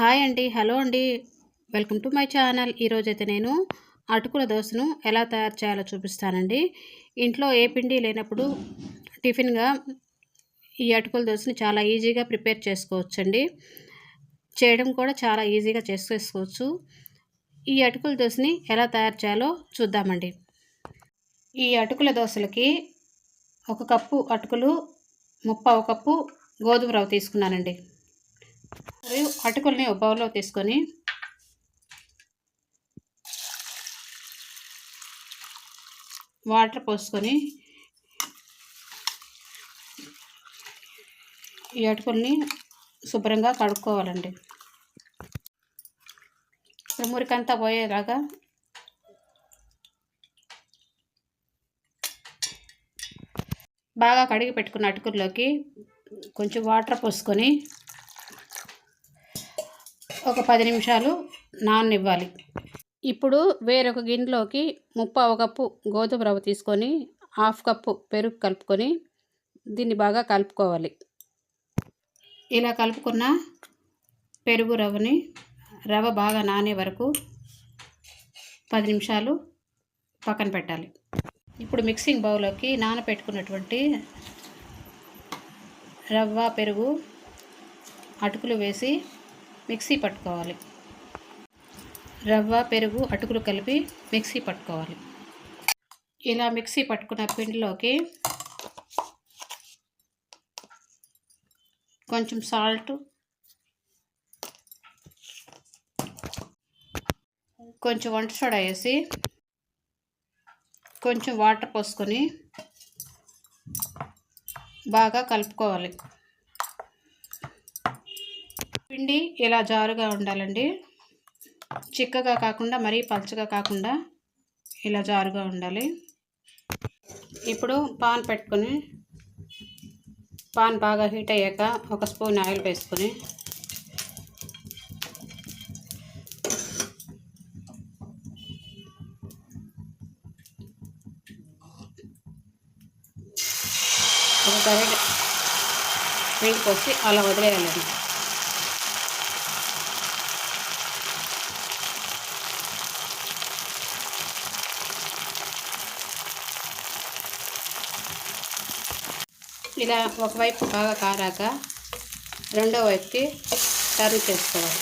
Hi అండి hello అండి. Welcome to my channel. ఈరోజైతే నేను అటుకుల దోశను ఎలా తయారు చేయాలో చూపిస్తానండి. ఇంట్లో ఏ పిండి లేనప్పుడు టిఫిన్గా ఈ అటుకుల దోశని చాలా ఈజీగా ప్రిపేర్ చేసుకోవచ్చండి. చేయడం కూడా చాలా ఈజీగా చేసుకోవచ్చు. ఈ అటుకుల దోశని ఎలా తయారు చేయాలో చూద్దామండి. ఈ అటుకుల దోశలకి ఒక కప్పు అటుకులు ముప్పావు కప్పు గోధుమ రవ్వ తీసుకున్నానండి. మరియు అటుకుల్ని ఒక బౌల్లో తీసుకొని వాటర్ పోసుకొని ఈ అటుకుల్ని శుభ్రంగా కడుక్కోవాలండి. మురికంతా పోయేలాగా బాగా కడిగి పెట్టుకున్న అటుకుల్లోకి కొంచెం వాటర్ పోసుకొని ఒక పది నిమిషాలు నాననివ్వాలి. ఇప్పుడు వేరొక గిన్నెలోకి ముప్పావు కప్పు గోధుమ రవ్వ తీసుకొని హాఫ్ కప్పు పెరుగు కలుపుకొని దీన్ని బాగా కలుపుకోవాలి. ఇలా కలుపుకున్న పెరుగు రవ్వని రవ్వ బాగా నానే వరకు పది నిమిషాలు పక్కన పెట్టాలి. ఇప్పుడు మిక్సింగ్ బౌల్లోకి నానపెట్టుకున్నటువంటి రవ్వ పెరుగు అటుకులు వేసి మిక్సీ పట్టుకోవాలి. రవ్వ పెరుగు అటుకులు కలిపి మిక్సీ పట్టుకోవాలి. ఇలా మిక్సీ పట్టుకున్న పిండిలోకి కొంచెం సాల్ట్ కొంచెం వంట సోడా వేసి కొంచెం వాటర్ పోసుకొని బాగా కలుపుకోవాలి. పిండి ఇలా జారుగా ఉండాలండి. చిక్కగా కాకుండా మరీ పలచగా కాకుండా ఇలా జారుగా ఉండాలి. ఇప్పుడు పాన్ పెట్టుకుని పాన్ బాగా హీట్ అయ్యాక ఒక స్పూన్ ఆయిల్ వేసుకొని ఒక గరిట నీళ్ళు వచ్చి అలా వదిలేయాలండి. ఇలా ఒకవైపు బాగా కారాక రెండో వైపుకి టర్న్ చేసుకోవాలి.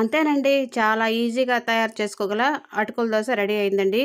అంతేనండి చాలా ఈజీగా తయారు చేసుకోగల అటుకుల దోశ రెడీ అయిందండి.